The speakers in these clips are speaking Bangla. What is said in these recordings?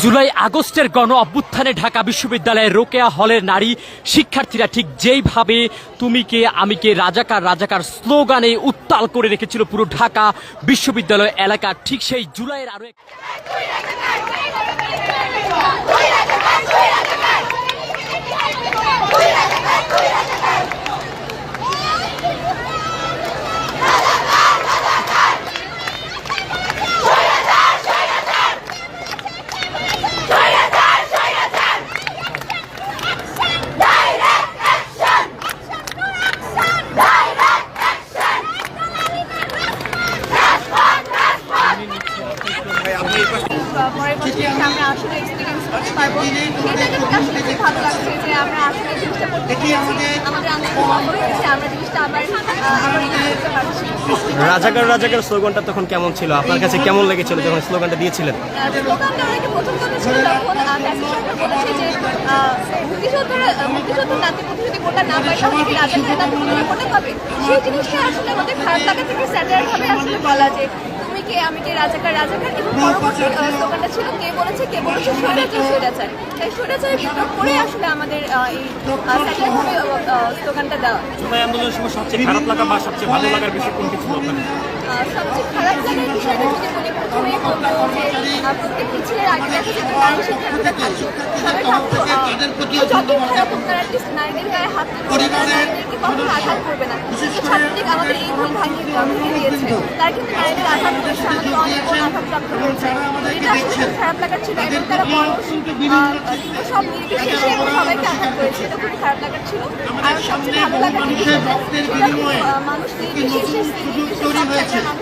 জুলাই আগস্টের গণ অভ্যুত্থানে ঢাকা বিশ্ববিদ্যালয়ের রোকেয়া হলের নারী শিক্ষার্থীরা ঠিক যেইভাবে তুমি কে, আমি কে, রাজাকার রাজাকার স্লোগানে উত্তাল করে রেখেছিল পুরো ঢাকা বিশ্ববিদ্যালয় এলাকা, ঠিক সেই জুলাইয়ের আরও এক আসলে এক্সপিরিয়েন্স করতে পারব। এটা কিন্তু আসলে খুব ভালো লাগছে যে আমরা আসলে জিনিসটা করতে পেরেছি। আমাদের আন্দোলন হয়েছে আমরা জিনিসটা আবার আবার করতে পারছি। রাজাকার রাজাকার স্লোগানটা তখন কেমন ছিল? আপনার কাছে কেমন লেগেছিল যখন স্লোগানটা দিয়েছিলেন? স্লোগানটা অনেকে প্রথম কথা ছিল যখন আহ, সরকার বলেছে যে মুক্তিযোদ্ধারা আহ, নাতিপুতি যদি ভোটটা না পায় তাহলে কি রাজাকার নাতিপুতিরা ভোটে পাবে? সেই জিনিসটা আসলে আমাদের খারাপ লাগা থেকে স্যাটার ভাবে আসলে বলা যে কে আমি কে রাজাকার রাজাকার এবং পরবর্তী স্লোগানটা ছিল, কে বলেছে কে বলেছে, স্বৈরাচার স্বৈরাচার। তাই স্বৈরাচারের বিপ্লব করে আসলে আমাদের এই স্লোগানটা দেওয়া। আন্দোলনের সময় সবচেয়ে খারাপ লাগা বা সবচেয়ে ভালো লাগার বিষয় কোনটি ছিল সবচেয়ে খারাপ লাগার বিষয়টা যদি বলি প্রথমেই বলব যে আহ, প্রত্যেক আগে দেখা যেত নারী শিক্ষার্থীরা থাকতো সবাই ভাবতো আহ, খারাপ হোক তারা at নারীদের গায়ে হাত নারীদেরকে কখনো আঘাত করবে না। কিন্তু ছাত্রলীগ আমাদের এই ভুল ভাঙিয়ে ভেঙে দিয়েছে। তারা কিন্তু নারীদের আঘাত করেছে আমাদের অনেক আঘাতপ্রাপ্ত হয়েছে এটা আসলে খুব খারাপ লাগার ছিল এবং তারা মানুষ সব নির্বিশেষে এবং সবাইকে আঘাত করেছে। এটা খুবই খারাপ লাগার ছিল। আর সবচেয়ে ভালো লাগার জিনিস হলো সেটা খুব, আহ, মানুষ নির্বিশেষে নির্বিশেষে আমরা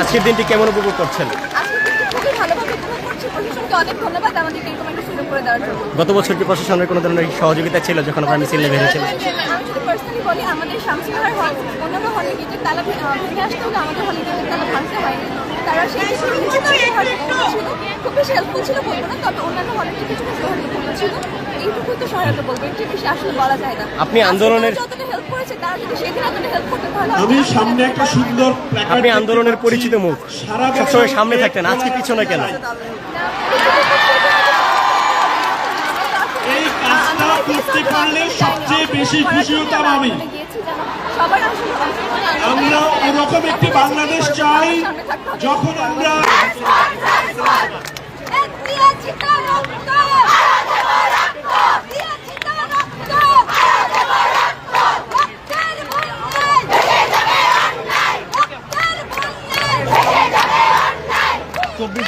আজকের দিনটি কেমন উপভোগ করছেন? গত বছর কি প্রশাসনের কোনো ধরনের সহযোগিতা ছিল যখন আপনারা মিছিল নিয়ে বলি আমাদের হল অন্যান্য হলে গেটের তালা ভেঙে আসতে হলে আমাদের হলে গেটের তালা ভাঙতে হয়নি। তারা সেই খুব বেশি হেল্পফুল ছিল বলব না তবে অন্যান্য কিছুটা সহায়তা ছিল এইটুকুই তো সহায়তা বলব একটু বেশি আসলে বলা যায় না। আপনি আন্দোলনের- হেল্প করেছে তারা যদি সেদিন এতটা হেল্প করতে তাহলে আমি সামনে একটা সুন্দর আপনি আন্দোলনের পরিচিত মুখ। সবসময় সামনে থাকতেন আজকে পিছনে কেন? এই কাজটা করতে পারলে সবচেয়ে বেশি খুশি হতাম আমি। সবার আসলে আমরা ওরকম একটি বাংলাদেশ চাই যখন আমরা এক দিয়েছি তার রক্ত দিয়েছি তার রক্ত রক্তের বন্যায় রক্তের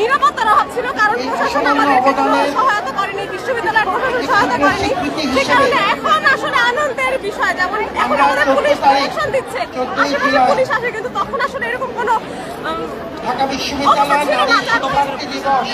নিরাপত্তার অভাব ছিল কারণ প্রশাসন সহায়তা করেনি বিশ্ববিদ্যালয়ের প্রশাসন সহায়তা করেনি। যে কারণে এখন আসলে আনন্দের বিষয় যেমন এখন আমাদের পুলিশ প্রোটেকশন দিচ্ছে। আশেপাশে পুলিশ আসে কিন্তু তখন আসলে এরকম কোনো ঢাকা বিশ্ববিদ্যালয় নারী শতবার্ষিকী দিবস।